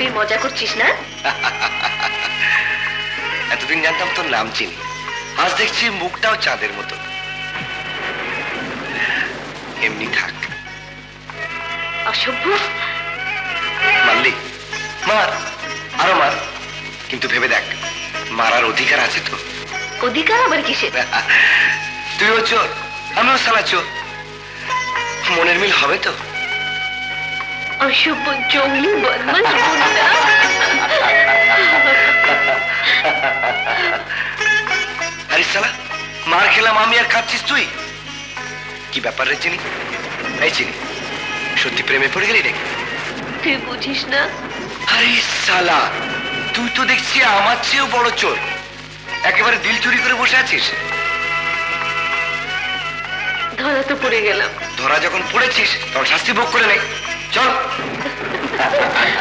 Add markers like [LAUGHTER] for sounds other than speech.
তুই মজা করছিস না? [LAUGHS] এতদিন জানতাম তোর নাম চিনি। আজ দেখছি মুখটাও চাঁদের মতো। এমনি থাক। অসভ্য। মারলি? মার। আরও মার। কিন্তু ভেবে দেখ মারার অধিকার আছে তো অধিকার আবার কিসের? [LAUGHS] তুইও চোর আমিও সালা চোর। মনের মিল হবে তো? অসভ্য জঙ্গলি বদমাস সালা মার খেলাম আমি আর খাচ্ছিস তুই। কি ব্যাপার রে চিনি? এই চিনি সত্যি প্রেমে পড়ে গেলি রে তুই বুঝিস না। আরে সালা তুই তো দেখছি আমার চেয়েও বড় চোর। একেবারে দিল চুরি করে বসে আছিস। ধরা তো পড়ে গেলাম। ধরা যখন পড়েছিস তখন শাস্তি ভোগ করে নে। চল